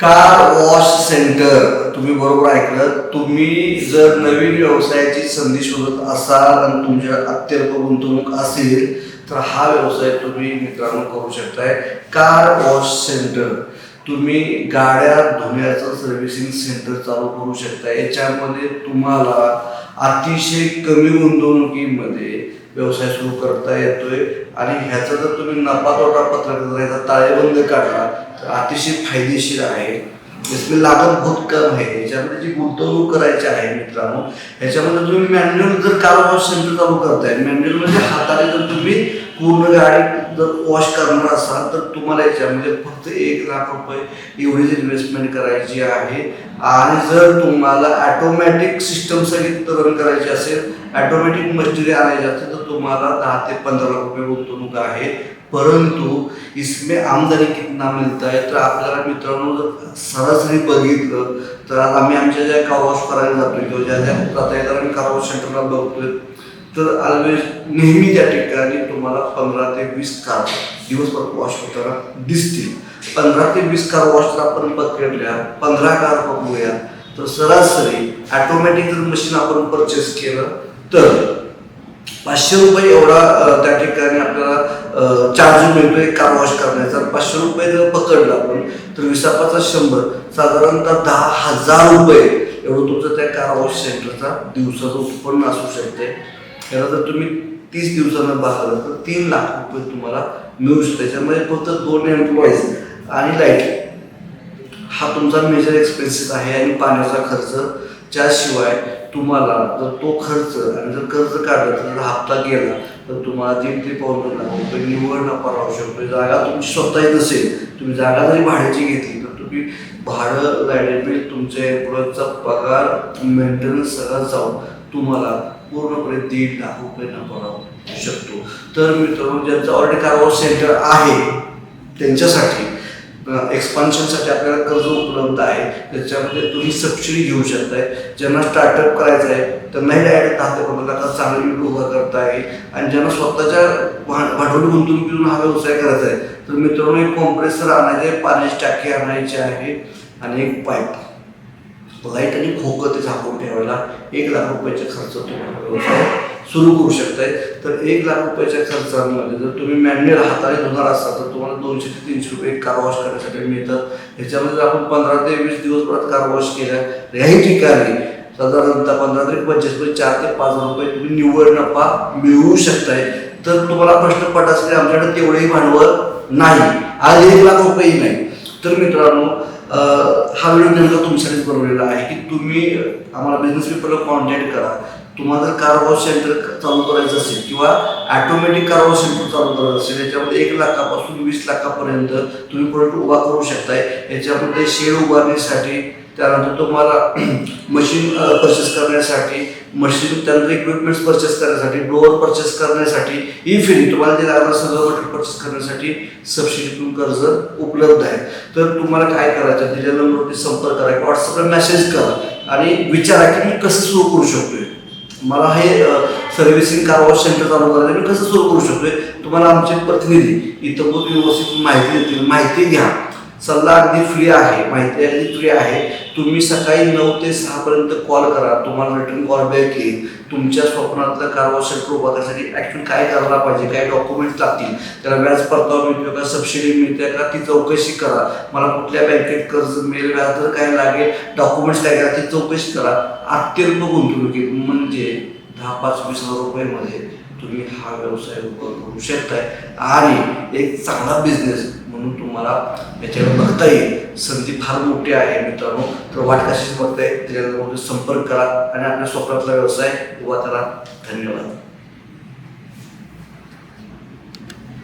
Car wash centre तुम्ही बरोबर ऐकलं. तुम्ही जर नवीन व्यवसायाची संधी शोधत असाल आणि तुमच्या अत्यल्प गुंतवणूक असेल तर हा व्यवसाय तुम्ही मित्रांनो करू शकताय. कार वॉश सेंटर तुम्ही गाड्या धुण्याचं सर्व्हिसिंग सेंटर चालू करू शकता याच्यामध्ये तुम्हाला अतिशय कमी गुंतवणुकीमध्ये व्यवसाय सुरू करता येतोय. आणि ह्याचा जर तुम्ही नफा तोटा पत्रक ह्याचा ताळेबंद काढला तर अतिशय फायदेशीर आहे. इसमें लागत बहुत कम आहे. याच्यामध्ये जी गुंतवणूक करायची आहे मित्रांनो ह्याच्यामध्ये तुम्ही मॅन्युअल जर कारोबार सेंटर चालू करताय मॅन्युअल म्हणजे हाताने जर तुम्ही पूर्ण गाडी जर वॉश करणार असाल तर तुम्हाला याच्यामध्ये फक्त एक लाख रुपये एवढीच इन्व्हेस्टमेंट करायची आहे. आणि जर तुम्हाला ॲटोमॅटिक सिस्टम सहित रन करायची असेल ॲटोमॅटिक मशिनरी आणायची असेल तर तुम्हाला दहा ते पंधरा लाख रुपये गुंतवणूक आहे. परंतु इसमें आमदनी कितना मिळत आहे? तर आपल्याला मित्रांनो जर सरासरी बघितलं तर आम्ही आमच्या ज्या कार वॉश करायला जातोय किंवा ज्या ज्या आता येतात आम्ही कार वॉश सेंटरला बघतोय. तर ऑलवेज नेहमी त्या ठिकाणी तुम्हाला पंधरा ते वीस कार दिवसभर वॉश होताना दिसतील. पंधरा ते वीस कार वॉश जर आपण पकडल्या पंधरा कार बघूया तर सरासरी ॲटोमॅटिक जर मशीन आपण परचेस केलं तर पाचशे रुपये एवढा त्या ठिकाणी आपल्याला चार्ज मिळतो एक कार वॉश करण्याचा. पाचशे रुपये जर पकडलं आपण तर विसापाचा शंभर साधारणतः दहा हजार रुपये एवढं तुमचं त्या कार वॉश सेंटरचा दिवसाचं उत्पन्न असू शकते. याला जर तुम्ही तीस दिवसांना पाहिलं तर तीन लाख रुपये तुम्हाला मिळू शकते त्याच्यामध्ये फक्त दोन एम्प्लॉईज आणि लाइट हा तुमचा मेजर एक्सपेन्सेस आहे आणि पाण्याचा खर्च. त्याशिवाय तुम्हाला जर तो खर्च आणि जर कर्ज काढलं तर जर हप्ता गेला तर तुम्हाला दीड ते पाऊन लाख रुपये निव्वळ नफा राहू शकतो. जागा तुमची स्वतःची नसेल. तुम्ही जागा जरी भाड्याची घेतली तर तुम्ही भाडं लाइट बिल तुमच्या एम्प्लॉईजचा पगार मेंटेनन्स सगळं जाऊन तुम्हाला पूर्णपणे दीड लाख रुपये नफा शकतो. तर मित्रांनो ज्यांचं ऑलरेडी कारवार सेंटर आहे त्यांच्यासाठी एक्सपान्शनसाठी आपल्याला कर्ज उपलब्ध आहे. त्याच्यामध्ये तुम्ही सबसिडी घेऊ शकताय. ज्यांना स्टार्टअप करायचं आहे त्यांनाही डायरेक्ट दहा ते पंधरा लाखात चांगली युनिट उभा करता येईल. आणि ज्यांना स्वतःच्या भांडवली गुंतवणुकीतून हा व्यवसाय करायचा आहे तर मित्रांनो एक कॉम्प्रेसर आणायचे पाण्याची टाकी आणायची आहे आणि एक पाईप लाइट आणि खोकं ते झाकून ठेवायला एक लाख रुपयाचा खर्च तुम्हाला व्यवसाय सुरू करू शकताय. तर एक लाख रुपयाच्या खर्चामध्ये जर तुम्ही मॅन्युअल हाताने धुणार असाल तर तुम्हाला दोनशे ते तीनशे रुपये कार वॉश करण्यासाठी मिळतात. ह्याच्यामध्ये जर आपण पंधरा ते वीस दिवसभरात कार वॉश केल्या याही ठिकाणी साधारणतः पंधरा ते पंचवीस रुपये चार ते पाच हजार रुपये तुम्ही निव्वळ नफा मिळवू शकताय. तर तुम्हाला प्रश्न पडत असेल आमच्याकडे तेवढेही भांडवल नाही. आज एक लाख रुपयेही नाही. तर मित्रांनो हा व्हिडिओ नेमका तुमच्यासाठीच बनवलेला आहे की तुम्ही आम्हाला बिझनेस पीपलला कॉन्टॅक्ट करा. तुम्हाला जर कार वॉश सेंटर चालू करायचं असेल किंवा ॲटोमॅटिक कार वॉश सेंटर चालू करायचं असेल याच्यामध्ये एक लाखापासून वीस लाखापर्यंत तुम्ही प्रोडक्ट उभा करू शकताय. याच्यामध्ये शेड उभारण्यासाठी त्यानंतर तुम्हाला मशीन परचेस करण्यासाठी मशीन त्यानंतर इक्विपमेंट्स परचेस करण्यासाठी डोअर परचेस करण्यासाठी ई फिरी तुम्हाला जे लागणार सगळं मटेरियल परचेस करण्यासाठी सबसिडीतून कर्ज उपलब्ध आहे. तर तुम्हाला काय करायचं दिलेल्या नंबरवरती संपर्क करा व्हॉट्सअपला मेसेज करा आणि विचारा की मी कसं सुरू करू शकतोय. मला हे सर्व्हिसिंग कार वॉश सेंटर चालू करायचं मी कसं सुरू करू शकतोय? तुम्हाला आमचे प्रतिनिधी इथं खूप व्यवस्थित माहिती देतील. माहिती घ्या. सल्ला अगदी फ्री आहे माहिती अगदी फ्री आहे. तुम्ही सकाळी नऊ ते सहापर्यंत कॉल करा. तुम्हाला रिटर्न कॉल बॅक येईल तुमच्या स्वप्नातलं कारवा वॉश उभा करण्यासाठी ॲक्च्युअली काय करायला पाहिजे काय डॉक्युमेंट्स लागतील त्याला व्याज परतावा मिळतो का सबसिडी मिळते का ती चौकशी करा. मला कुठल्या बँकेत कर्ज मिळेल व्याजदर काय लागेल डॉक्युमेंट्स काय करा ती चौकशी करा. अत्यल्प गुंतवणुकीत म्हणजे दहा पाच वीस हजार रुपयामध्ये तुम्ही हा व्यवसाय उभा करू शकताय. आणि एक चांगला बिझनेस म्हणून तुम्हाला याच्यावर बघता येईल. संधी फार मोठी आहे मित्रांनो. तर वाट कशीच बघताय? त्याच्यावर संपर्क करा आणि आपल्या स्वप्नातला व्यवसाय उभा करा. धन्यवाद.